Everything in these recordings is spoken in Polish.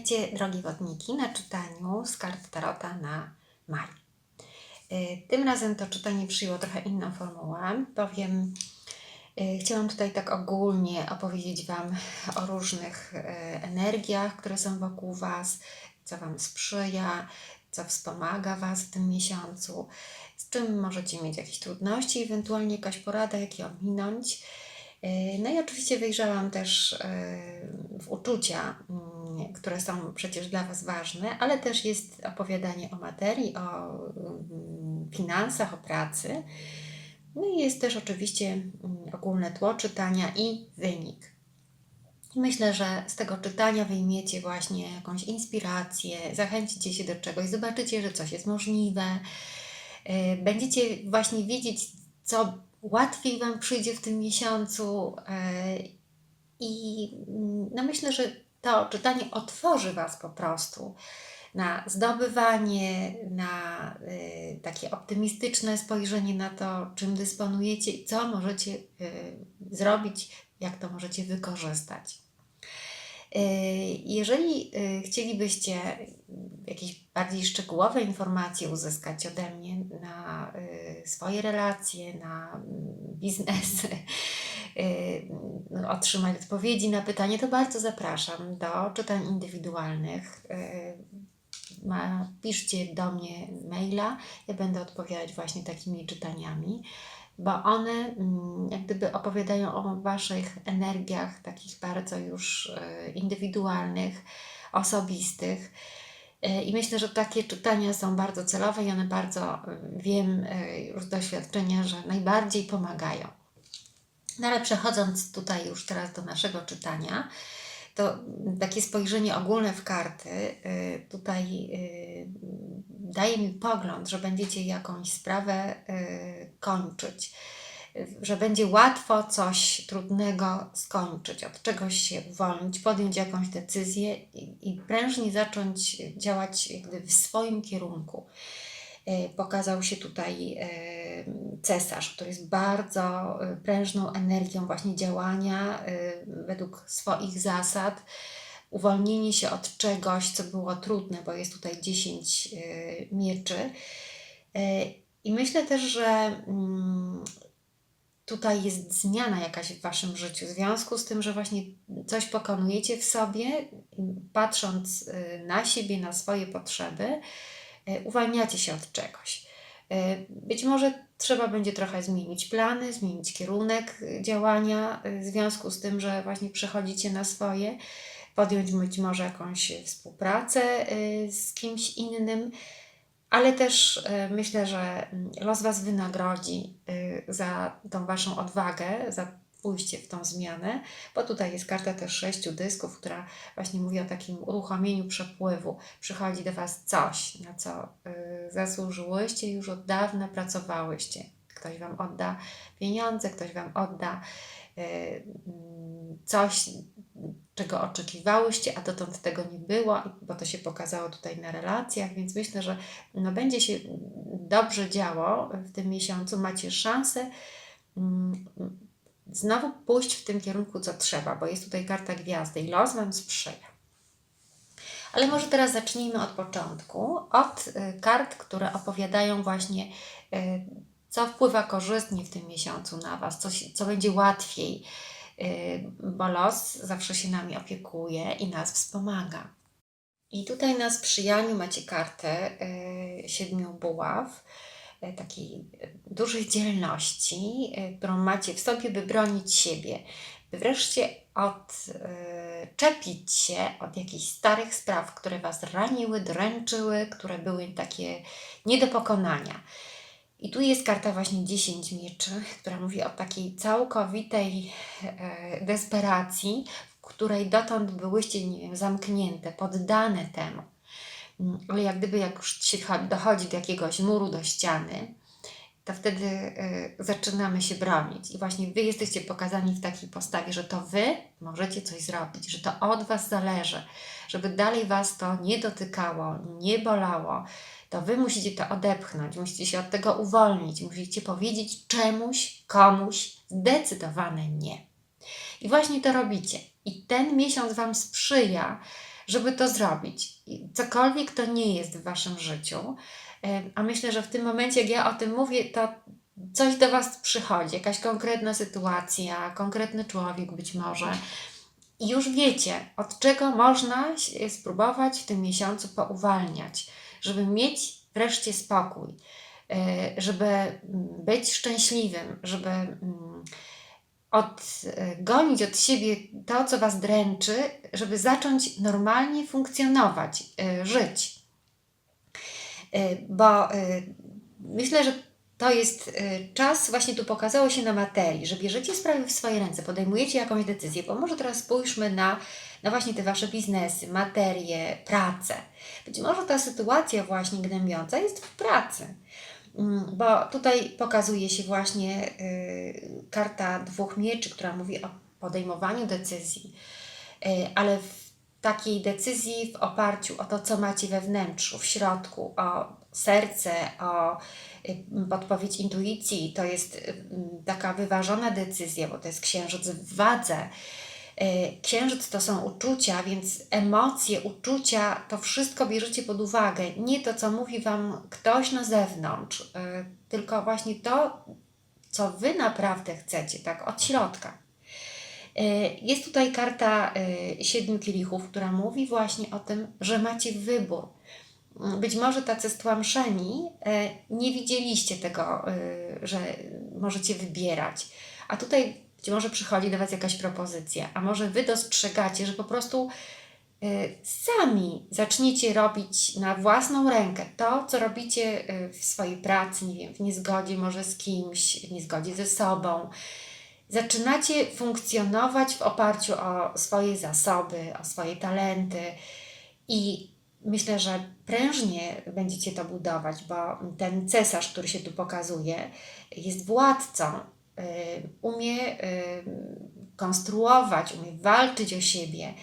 Witajcie, drogie wodniki, na czytaniu z kart Tarota na maj. Y, Tym razem to czytanie przyjęło trochę inną formułę, bowiem y, chciałam tutaj tak ogólnie opowiedzieć Wam o różnych y, energiach, które są wokół Was, co Wam sprzyja, co wspomaga Was w tym miesiącu, z czym możecie mieć jakieś trudności, ewentualnie jakaś porada, jak je ominąć. Y, No i oczywiście wyjrzałam też y, w uczucia, mm, które są przecież dla Was ważne, ale też jest opowiadanie o materii, o mm, finansach, o pracy. No i jest też oczywiście mm, ogólne tło czytania i wynik. Myślę, że z tego czytania wyjmiecie właśnie jakąś inspirację, zachęcicie się do czegoś, zobaczycie, że coś jest możliwe. Y, Będziecie właśnie wiedzieć, co łatwiej Wam przyjdzie w tym miesiącu. y, I mm, no myślę, że to czytanie otworzy Was po prostu na zdobywanie, na y, takie optymistyczne spojrzenie na to, czym dysponujecie i co możecie y, zrobić, jak to możecie wykorzystać. Y, Jeżeli y, chcielibyście jakieś bardziej szczegółowe informacje uzyskać ode mnie na y, swoje relacje, na mm, biznesy, no, otrzymać odpowiedzi na pytanie, to bardzo zapraszam do czytań indywidualnych. Piszcie do mnie maila, ja będę odpowiadać właśnie takimi czytaniami, bo one mm, jak gdyby opowiadają o Waszych energiach, takich bardzo już y, indywidualnych, osobistych. Y, I myślę, że takie czytania są bardzo celowe i one bardzo, y, wiem już z doświadczenia, że najbardziej pomagają. No ale przechodząc tutaj już teraz do naszego czytania, to takie spojrzenie ogólne w karty y, tutaj y, daje mi pogląd, że będziecie jakąś sprawę y, kończyć, że będzie łatwo coś trudnego skończyć, od czegoś się uwolnić, podjąć jakąś decyzję i, prężnie zacząć działać w swoim kierunku. Y, Pokazał się tutaj y, cesarz, który jest bardzo y, prężną energią właśnie działania według swoich zasad, uwolnienie się od czegoś, co było trudne, bo jest tutaj 10 y, mieczy. I myślę też, że mm, tutaj jest zmiana jakaś w Waszym życiu, w związku z tym, że właśnie coś pokonujecie w sobie, patrząc na siebie, na swoje potrzeby, uwalniacie się od czegoś. Y, Być może trzeba będzie trochę zmienić plany, zmienić kierunek y, działania, w związku z tym, że właśnie przechodzicie na swoje, podjąć być może jakąś współpracę z kimś innym, ale też myślę, że mm, los Was wynagrodzi za tą Waszą odwagę, za pójście w tą zmianę, bo tutaj jest karta też sześciu dysków, która właśnie mówi o takim uruchomieniu przepływu. Przychodzi do Was coś, na co y, zasłużyłyście, już od dawna pracowałyście. Ktoś Wam odda pieniądze, ktoś Wam odda y, coś, czego oczekiwałyście, a dotąd tego nie było, bo to się pokazało tutaj na relacjach, więc myślę, że no, będzie się dobrze działo w tym miesiącu. Macie szansę mm, znowu pójść w tym kierunku, co trzeba, bo jest tutaj karta gwiazdy i los Wam sprzyja. Ale może teraz zacznijmy od początku, od y, kart, które opowiadają właśnie, y, co wpływa korzystnie w tym miesiącu na Was, co, co będzie łatwiej, y, bo los zawsze się nami opiekuje i nas wspomaga. I tutaj na sprzyjaniu macie kartę siedmiu buław, takiej y, dużej dzielności, y, którą macie w sobie, by bronić siebie, by wreszcie odczepić się od jakichś starych spraw, które Was raniły, dręczyły, które były takie nie do pokonania. I tu jest karta właśnie 10 mieczy, która mówi o takiej całkowitej e, desperacji, w której dotąd byłyście, nie wiem, zamknięte, poddane temu. Mm, Ale jak gdyby jak już się cho- dochodzi do jakiegoś muru, do ściany, to wtedy y, zaczynamy się bronić. I właśnie Wy jesteście pokazani w takiej postawie, że to Wy możecie coś zrobić, że to od Was zależy, żeby dalej Was to nie dotykało, nie bolało. To Wy musicie to odepchnąć, musicie się od tego uwolnić, musicie powiedzieć czemuś, komuś zdecydowane nie. I właśnie to robicie. I ten miesiąc Wam sprzyja, żeby to zrobić. Cokolwiek to nie jest w Waszym życiu, a myślę, że w tym momencie, jak ja o tym mówię, to coś do Was przychodzi, jakaś konkretna sytuacja, konkretny człowiek być może. I już wiecie, od czego można spróbować w tym miesiącu pouwalniać, żeby mieć wreszcie spokój, e, żeby mm, być szczęśliwym, żeby mm, odgonić od siebie to, co Was dręczy, żeby zacząć normalnie funkcjonować, e, żyć. E, Bo myślę, że to jest czas, właśnie tu pokazało się na materii, że bierzecie sprawy w swoje ręce, podejmujecie jakąś decyzję, bo może teraz spójrzmy na, na właśnie te Wasze biznesy, materię, pracę. Być może ta sytuacja właśnie gnębiąca jest w pracy. Mm, Bo tutaj pokazuje się właśnie y, karta dwóch mieczy, która mówi o podejmowaniu decyzji, y, ale w takiej decyzji w oparciu o to, co macie we wnętrzu, w środku, o serce, o y, podpowiedź intuicji. To jest taka wyważona decyzja, bo to jest księżyc w wadze. Y, Księżyc to są uczucia, więc emocje, uczucia, to wszystko bierzecie pod uwagę. Nie to, co mówi Wam ktoś na zewnątrz, y, tylko właśnie to, co Wy naprawdę chcecie, tak od środka. Y, Jest tutaj karta siedmiu kielichów, która mówi właśnie o tym, że macie wybór. Mm, Być może tacy stłamszeni nie widzieliście tego, że możecie wybierać. A tutaj być może przychodzi do Was jakaś propozycja, a może Wy dostrzegacie, że po prostu y, sami zaczniecie robić na własną rękę to, co robicie y, w swojej pracy, nie wiem, w niezgodzie może z kimś, w niezgodzie ze sobą. Zaczynacie funkcjonować w oparciu o swoje zasoby, o swoje talenty i myślę, że prężnie będziecie to budować, bo ten cesarz, który się tu pokazuje, jest władcą, umie y, konstruować, umie walczyć o siebie.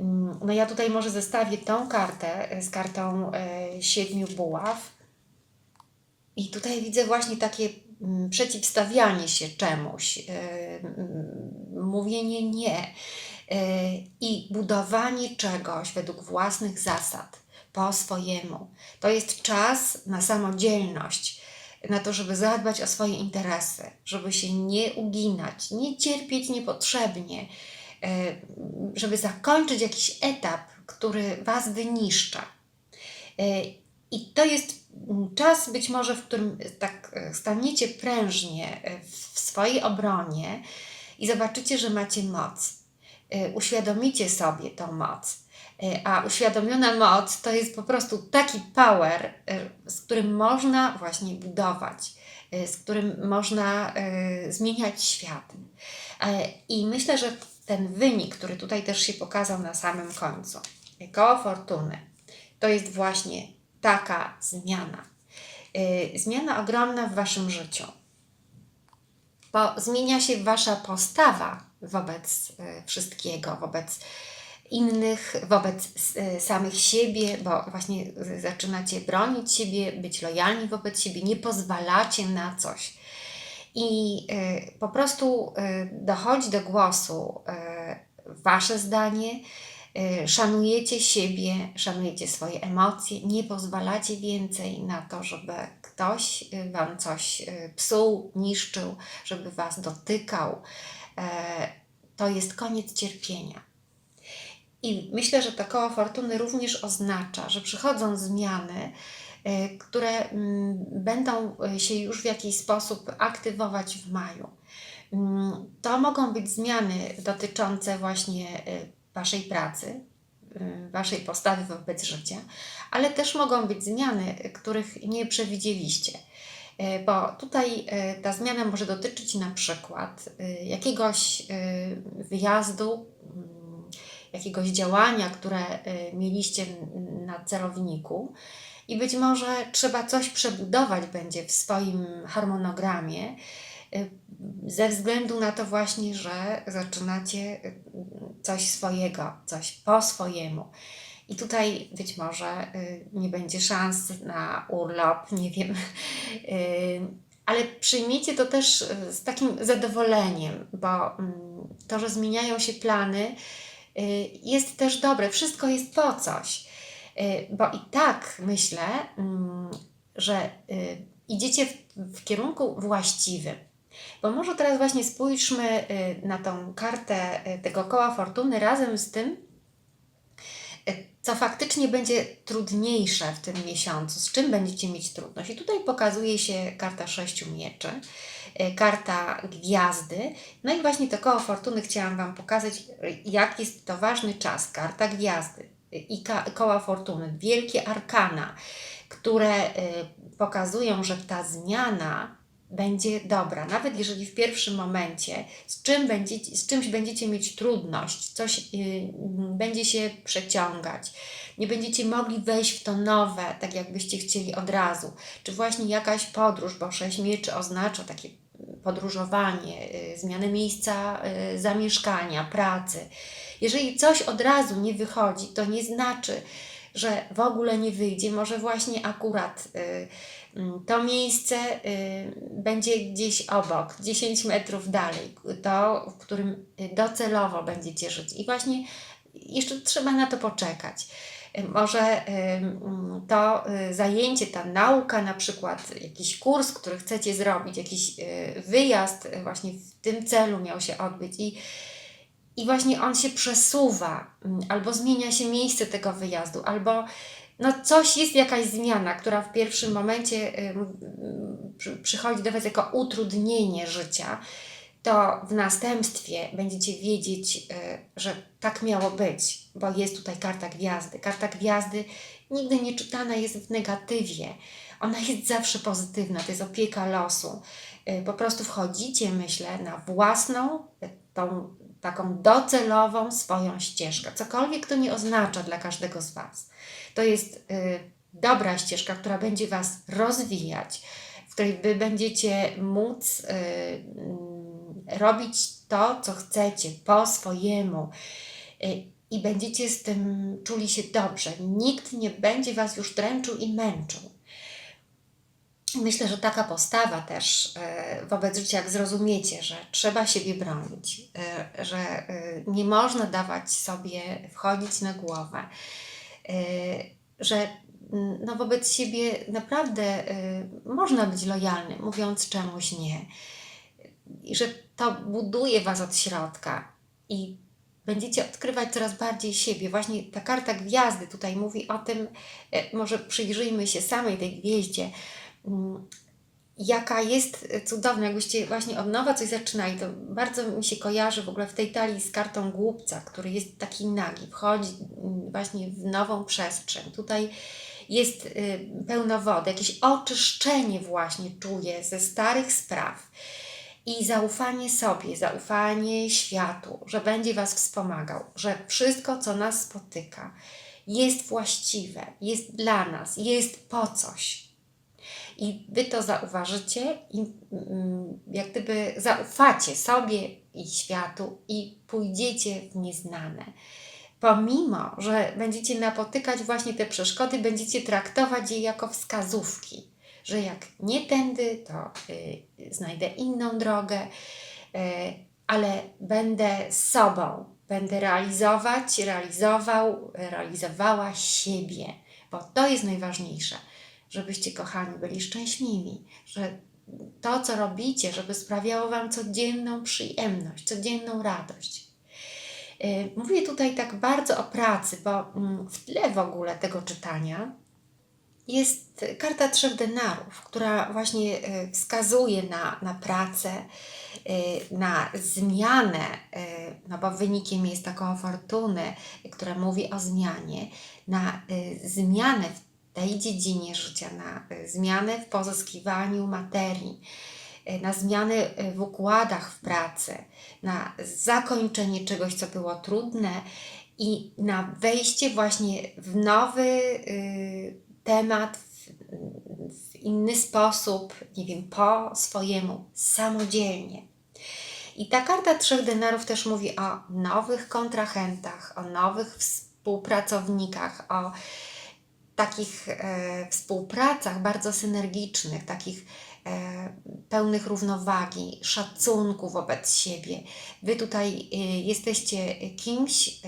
Mm, No ja tutaj może zestawię tą kartę y, z kartą y, siedmiu buław. I tutaj widzę właśnie takie mm, przeciwstawianie się czemuś, mm, mówienie nie i budowanie czegoś według własnych zasad, po swojemu. To jest czas na samodzielność, na to, żeby zadbać o swoje interesy, żeby się nie uginać, nie cierpieć niepotrzebnie, yy, żeby zakończyć jakiś etap, który Was wyniszcza. Yy, I to jest czas być może, w którym tak e, staniecie prężnie e, w swojej obronie i zobaczycie, że macie moc. E, Uświadomicie sobie tą moc. E, A uświadomiona moc to jest po prostu taki power, e, z którym można właśnie budować, e, z którym można zmieniać świat. I myślę, że ten wynik, który tutaj też się pokazał na samym końcu, koło fortuny, to jest właśnie taka zmiana. Zmiana ogromna w Waszym życiu. Bo zmienia się Wasza postawa wobec wszystkiego, wobec innych, wobec yy, samych siebie, bo właśnie zaczynacie bronić siebie, być lojalni wobec siebie, nie pozwalacie na coś. I yy, po prostu yy, dochodzi do głosu Wasze zdanie, szanujecie siebie, szanujecie swoje emocje, nie pozwalacie więcej na to, żeby ktoś Wam coś psuł, niszczył, żeby Was dotykał. E, To jest koniec cierpienia. I myślę, że to koło fortuny również oznacza, że przychodzą zmiany, y, które mm, będą y, się już w jakiś sposób aktywować w maju. Mm, To mogą być zmiany dotyczące właśnie y, Waszej pracy, Waszej postawy wobec życia, ale też mogą być zmiany, których nie przewidzieliście. Bo tutaj ta zmiana może dotyczyć na przykład jakiegoś wyjazdu, jakiegoś działania, które y, mieliście na celowniku, i być może trzeba coś przebudować będzie w swoim harmonogramie, y, ze względu na to właśnie, że zaczynacie y, coś swojego, coś po swojemu. I tutaj być może nie będzie szans na urlop, nie wiem, ale przyjmijcie to też z takim zadowoleniem, bo mm, to, że zmieniają się plany, jest też dobre, wszystko jest po coś. Y, Bo i tak myślę, mm, że y, idziecie w, kierunku właściwym. Bo może teraz właśnie spójrzmy y, na tą kartę y, tego koła fortuny razem z tym, y, co faktycznie będzie trudniejsze w tym miesiącu, z czym będziecie mieć trudność. I tutaj pokazuje się karta sześciu mieczy, y, karta gwiazdy. No i właśnie to koło fortuny chciałam Wam pokazać, jak jest to ważny czas. Karta gwiazdy y, i koła fortuny, wielkie arkana, które y, pokazują, że ta zmiana będzie dobra. Nawet jeżeli w pierwszym momencie z, czym będziecie, z czymś będziecie mieć trudność, coś y, mm, będzie się przeciągać, nie będziecie mogli wejść w to nowe, tak jakbyście chcieli od razu, czy właśnie jakaś podróż, bo sześć mieczy oznacza takie podróżowanie, y, zmianę miejsca y, zamieszkania, pracy. Jeżeli coś od razu nie wychodzi, to nie znaczy, że w ogóle nie wyjdzie. Może właśnie akurat y, mm, to miejsce y, będzie gdzieś obok, 10 metrów dalej, to, w którym y, docelowo będziecie żyć. I właśnie jeszcze trzeba na to poczekać. Może mm, to zajęcie, ta nauka, na przykład jakiś kurs, który chcecie zrobić, jakiś wyjazd właśnie w tym celu miał się odbyć i i właśnie on się przesuwa, mm, albo zmienia się miejsce tego wyjazdu, albo no coś jest jakaś zmiana, która w pierwszym momencie przychodzi do Was jako utrudnienie życia, to w następstwie będziecie wiedzieć, y, że tak miało być, bo jest tutaj karta gwiazdy. Karta gwiazdy nigdy nie czytana jest w negatywie. Ona jest zawsze pozytywna, to jest opieka losu. Y, Po prostu wchodzicie, myślę, na własną, tą taką docelową swoją ścieżkę. Cokolwiek to nie oznacza dla każdego z Was. To jest y, dobra ścieżka, która będzie Was rozwijać, w której Wy będziecie móc y, mm, robić to, co chcecie po swojemu. Y, I będziecie z tym czuli się dobrze. Nikt nie będzie Was już dręczył i męczył. Myślę, że taka postawa też e, wobec życia, jak zrozumiecie, że trzeba siebie bronić, e, że e, nie można dawać sobie wchodzić na głowę, że mm, no, wobec siebie naprawdę można być lojalny, mówiąc czemuś nie. I że to buduje Was od środka i będziecie odkrywać coraz bardziej siebie. Właśnie ta karta gwiazdy tutaj mówi o tym, może przyjrzyjmy się samej tej gwieździe, jaka jest cudowna, jakbyście właśnie od nowa coś zaczynali, to bardzo mi się kojarzy w ogóle w tej talii z kartą głupca, który jest taki nagi, wchodzi mm, właśnie w nową przestrzeń. Tutaj jest y, pełno wody, jakieś oczyszczenie właśnie czuję ze starych spraw i zaufanie sobie, zaufanie światu, że będzie Was wspomagał, że wszystko, co nas spotyka, jest właściwe, jest dla nas, jest po coś. I Wy to zauważycie i mm, jak gdyby zaufacie sobie i światu i pójdziecie w nieznane. Pomimo, że będziecie napotykać właśnie te przeszkody, będziecie traktować je jako wskazówki, że jak nie tędy, to y, znajdę inną drogę, y, ale będę sobą, będę realizować, realizował, realizowała siebie, bo to jest najważniejsze żebyście, kochani, byli szczęśliwi, że to, co robicie, żeby sprawiało Wam codzienną przyjemność, codzienną radość. Yy, Mówię tutaj tak bardzo o pracy, bo mm, w tle w ogóle tego czytania jest karta trzech denarów, która właśnie yy, wskazuje na, na pracę, yy, na zmianę, no bo wynikiem jest taką fortuny, która mówi o zmianie, na zmianę w tej dziedzinie życia, na y, zmianę w pozyskiwaniu materii, y, na zmiany y, w układach w pracy, na zakończenie czegoś, co było trudne i na wejście właśnie w nowy y, temat, w inny sposób, nie wiem, po swojemu, samodzielnie. I ta karta trzech denarów też mówi o nowych kontrahentach, o nowych współpracownikach, o takich e, współpracach bardzo synergicznych, takich e, pełnych równowagi, szacunku wobec siebie. Wy tutaj e, jesteście kimś,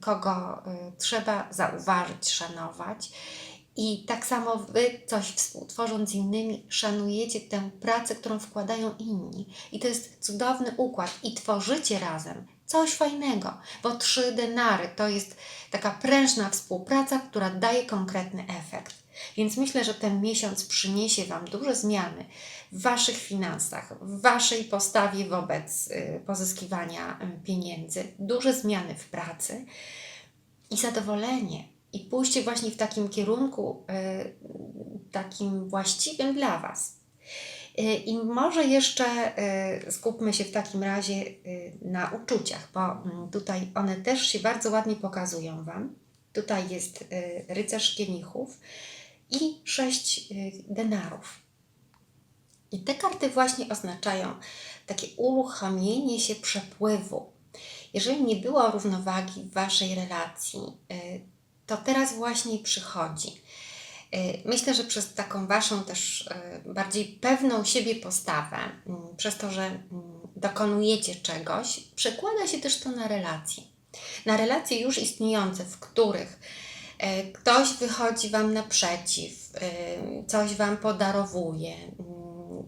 kogo trzeba zauważyć, szanować. I tak samo Wy, coś współtworząc z innymi, szanujecie tę pracę, którą wkładają inni. I to jest cudowny układ. I tworzycie razem coś fajnego, bo trzy denary to jest taka prężna współpraca, która daje konkretny efekt. Więc myślę, że ten miesiąc przyniesie Wam duże zmiany w Waszych finansach, w Waszej postawie wobec y, pozyskiwania y, pieniędzy, duże zmiany w pracy i zadowolenie. I pójście właśnie w takim kierunku, y, takim właściwym dla Was. Y, I może jeszcze y, skupmy się w takim razie y, na uczuciach, bo mm, tutaj one też się bardzo ładnie pokazują Wam. Tutaj jest rycerz kielichów i sześć denarów. I te karty właśnie oznaczają takie uruchomienie się przepływu. Jeżeli nie było równowagi w Waszej relacji, to teraz właśnie przychodzi. Y, Myślę, że przez taką Waszą też y, bardziej pewną siebie postawę, przez to, że dokonujecie czegoś, przekłada się też to na relacje. Na relacje już istniejące, w których y, ktoś wychodzi Wam naprzeciw, coś Wam podarowuje,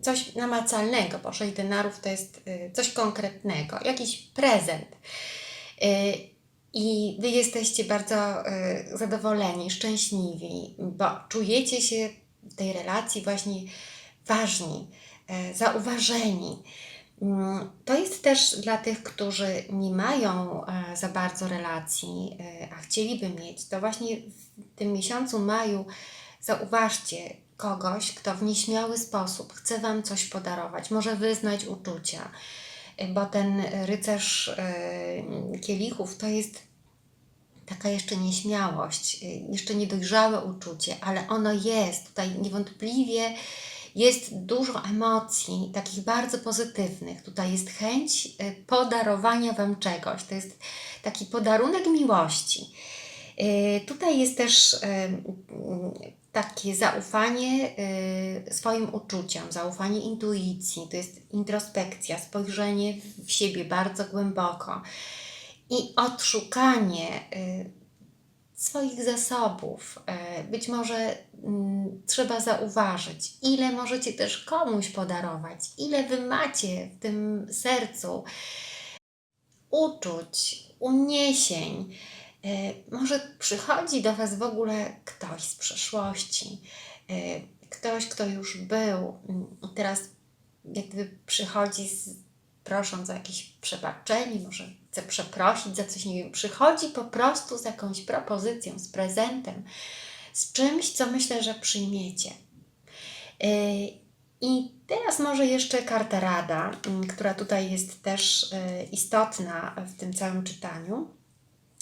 coś namacalnego, bo 6 denarów to jest coś konkretnego, jakiś prezent. I Wy jesteście bardzo y, zadowoleni, szczęśliwi, bo czujecie się w tej relacji właśnie ważni, y, zauważeni. Mm, To jest też dla tych, którzy nie mają e, za bardzo relacji, a chcieliby mieć, to właśnie w tym miesiącu maju zauważcie kogoś, kto w nieśmiały sposób chce Wam coś podarować, może wyznać uczucia bo ten rycerz kielichów to jest taka jeszcze nieśmiałość, e, jeszcze niedojrzałe uczucie, ale ono jest. Tutaj niewątpliwie jest dużo emocji, takich bardzo pozytywnych. Tutaj jest chęć e, podarowania Wam czegoś. To jest taki podarunek miłości. E, Tutaj jest też takie zaufanie swoim uczuciom, zaufanie intuicji, to jest introspekcja, spojrzenie w siebie bardzo głęboko i odszukanie e, swoich zasobów. E, Być może mm, trzeba zauważyć, ile możecie też komuś podarować, ile wy macie w tym sercu uczuć, uniesień. E, Może przychodzi do Was w ogóle ktoś z przeszłości, ktoś, kto już był mm, teraz jak gdyby przychodzi z, prosząc o jakieś przebaczenie, może chce przeprosić za coś, nie wiem, przychodzi po prostu z jakąś propozycją, z prezentem, z czymś, co myślę, że przyjmiecie. E, I teraz może jeszcze karta rada, mm, która tutaj jest też e, istotna w tym całym czytaniu.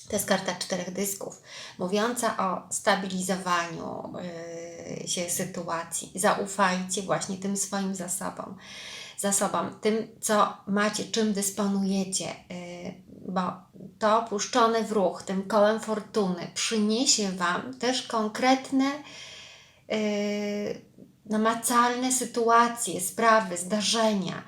To jest karta czterech dysków, mówiąca o stabilizowaniu yy, się sytuacji. Zaufajcie właśnie tym swoim zasobom, zasobom, tym, co macie, czym dysponujecie, yy, bo to puszczone w ruch, tym kołem fortuny przyniesie Wam też konkretne, yy, namacalne sytuacje, sprawy, zdarzenia.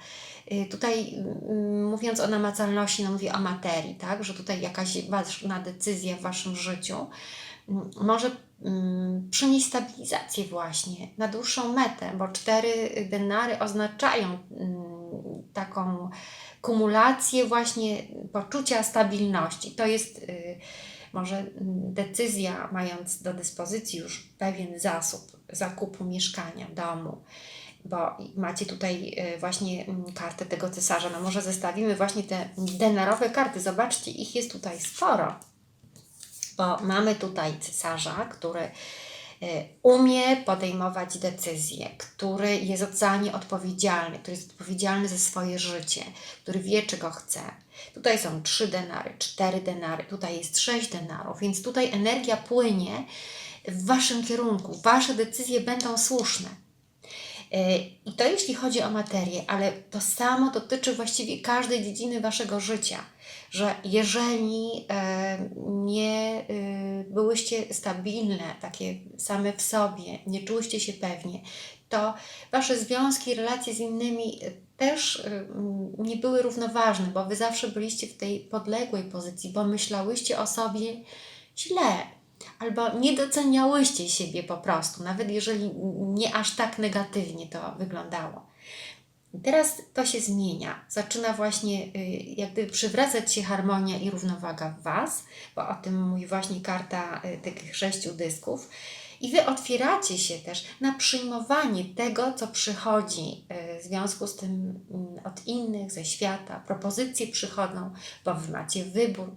Y, Tutaj mm, mówiąc o namacalności, no mówię o materii, tak? że tutaj jakaś ważna decyzja w Waszym życiu może mm, przynieść stabilizację właśnie na dłuższą metę, bo cztery denary oznaczają mm, taką kumulację właśnie poczucia stabilności. To jest y, może mm, decyzja, mając do dyspozycji już pewien zasób zakupu mieszkania, domu, bo macie tutaj y, właśnie kartę tego cesarza. No może zestawimy właśnie te denarowe karty. Zobaczcie, ich jest tutaj sporo. Bo mamy tutaj cesarza, który y, umie podejmować decyzje, który jest za nie odpowiedzialny, który jest odpowiedzialny za swoje życie, który wie, czego chce. Tutaj są trzy denary, cztery denary, tutaj jest sześć denarów, więc tutaj energia płynie w Waszym kierunku. Wasze decyzje będą słuszne. E, I to jeśli chodzi o materię, ale to samo dotyczy właściwie każdej dziedziny Waszego życia, że jeżeli e, nie e, byłyście stabilne, takie same w sobie, nie czułyście się pewnie, to wasze związki, relacje z innymi y, też y, nie były równoważne, bo wy zawsze byliście w tej podległej pozycji, bo myślałyście o sobie źle, albo nie doceniałyście siebie po prostu, nawet jeżeli nie aż tak negatywnie to wyglądało. Teraz to się zmienia. Zaczyna właśnie y, jak gdyby przywracać się harmonia i równowaga w Was, bo o tym mówi właśnie karta y, tych sześciu dysków. I Wy otwieracie się też na przyjmowanie tego, co przychodzi y, w związku z tym mm, od innych, ze świata. Propozycje przychodzą, bo Wy macie wybór.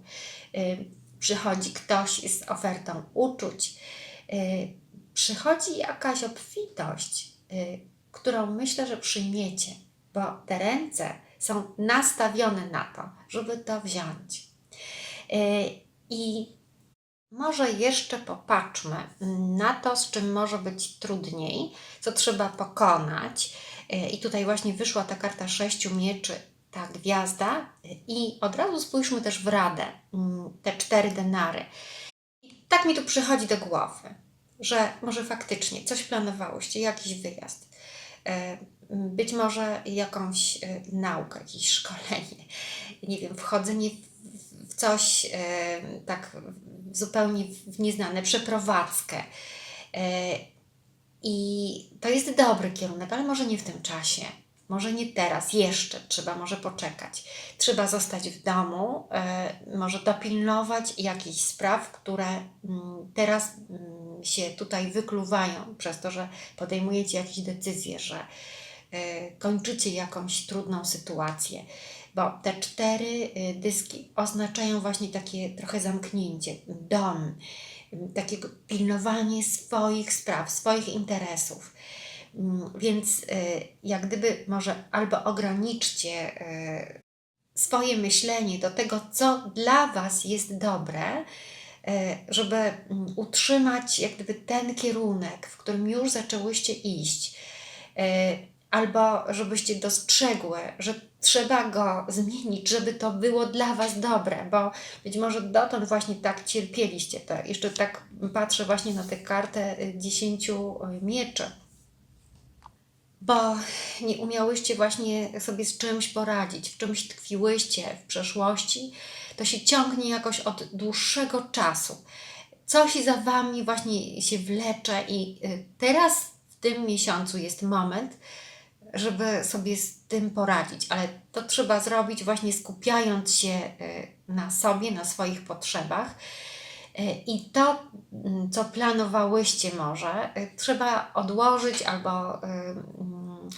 Przychodzi ktoś z ofertą uczuć. Przychodzi jakaś obfitość, którą myślę, że przyjmiecie, bo te ręce są nastawione na to, żeby to wziąć. Y, I może jeszcze popatrzmy na to, z czym może być trudniej, co trzeba pokonać. Y, I tutaj właśnie wyszła ta karta sześciu mieczy, ta gwiazda. Y, I od razu spójrzmy też w radę, mm, te cztery denary. I tak mi tu przychodzi do głowy, że może faktycznie coś planowałyście, jakiś wyjazd, być może jakąś e, naukę, jakieś szkolenie, nie wiem, wchodzenie w- coś e, tak zupełnie w nieznane, przeprowadzkę. E, I to jest dobry kierunek, ale może nie w tym czasie. Może nie teraz, jeszcze trzeba może poczekać. Trzeba zostać w domu, może dopilnować jakichś spraw, które mm, teraz mm, się tutaj wykluwają przez to, że podejmujecie jakieś decyzje, że kończycie jakąś trudną sytuację. Bo te cztery y, dyski oznaczają właśnie takie trochę zamknięcie, dom, y, takie pilnowanie swoich spraw, swoich interesów. Więc y, jak gdyby może albo ograniczcie swoje myślenie do tego, co dla Was jest dobre, żeby utrzymać jak gdyby ten kierunek, w którym już zaczęłyście iść, albo żebyście dostrzegły, że trzeba go zmienić, żeby to było dla Was dobre, bo być może dotąd właśnie tak cierpieliście. To jeszcze tak patrzę właśnie na tę kartę y, dziesięciu y, mieczy bo nie umiałyście właśnie sobie z czymś poradzić, w czymś tkwiłyście w przeszłości, to się ciągnie jakoś od dłuższego czasu. Coś za wami właśnie się wlecze, i y, teraz w tym miesiącu jest moment, żeby sobie z tym poradzić, ale to trzeba zrobić właśnie skupiając się y, na sobie, na swoich potrzebach. Y, I to, mm, co planowałyście może, y, trzeba odłożyć albo mm,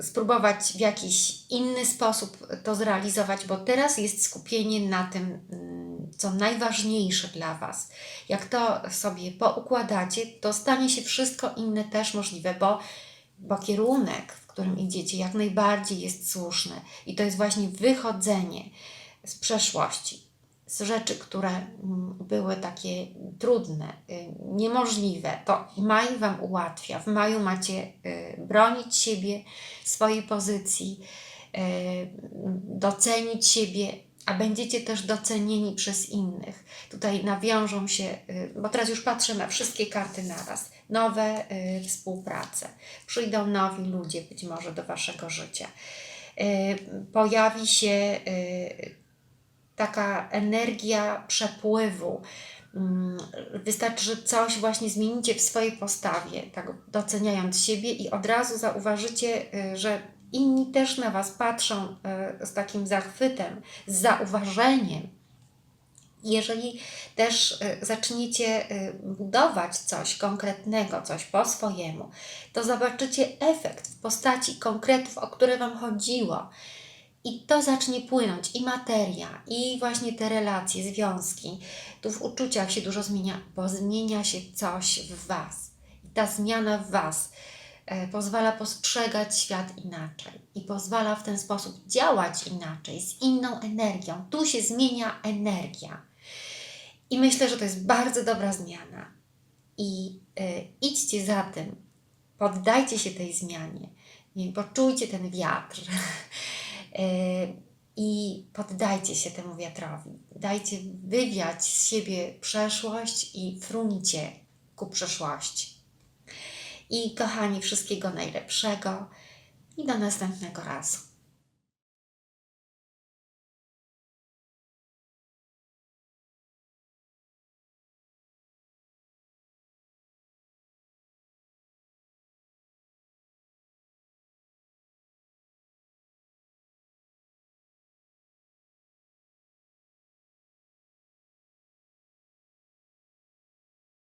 spróbować w jakiś inny sposób to zrealizować, bo teraz jest skupienie na tym, mm, co najważniejsze dla Was. Jak to sobie poukładacie, to stanie się wszystko inne też możliwe, bo, bo kierunek, w którym idziecie, jak najbardziej jest słuszny. I to jest właśnie wychodzenie z przeszłości z rzeczy, które mm, były takie trudne, y, niemożliwe, to maj Wam ułatwia. W maju macie y, bronić siebie, swojej pozycji, y, docenić siebie, a będziecie też docenieni przez innych. Tutaj nawiążą się, bo teraz już patrzę na wszystkie karty naraz, nowe y, współprace. Przyjdą nowi ludzie być może do Waszego życia. Y, Pojawi się y, taka energia przepływu. Mm, Wystarczy, że coś właśnie zmienicie w swojej postawie, tak doceniając siebie, i od razu zauważycie, że inni też na Was patrzą z takim zachwytem, z zauważeniem. Jeżeli też y, zaczniecie y, budować coś konkretnego, coś po swojemu, to zobaczycie efekt w postaci konkretów, o które Wam chodziło. I to zacznie płynąć, i materia, i właśnie te relacje, związki. Tu w uczuciach się dużo zmienia, bo zmienia się coś w Was. I ta zmiana w Was e, pozwala postrzegać świat inaczej i pozwala w ten sposób działać inaczej, z inną energią. Tu się zmienia energia. I myślę, że to jest bardzo dobra zmiana. I e, idźcie za tym, poddajcie się tej zmianie, nie, poczujcie ten wiatr. E, I poddajcie się temu wiatrowi. Dajcie wywiać z siebie przeszłość i fruncie ku przeszłości. I kochani, wszystkiego najlepszego i do następnego razu.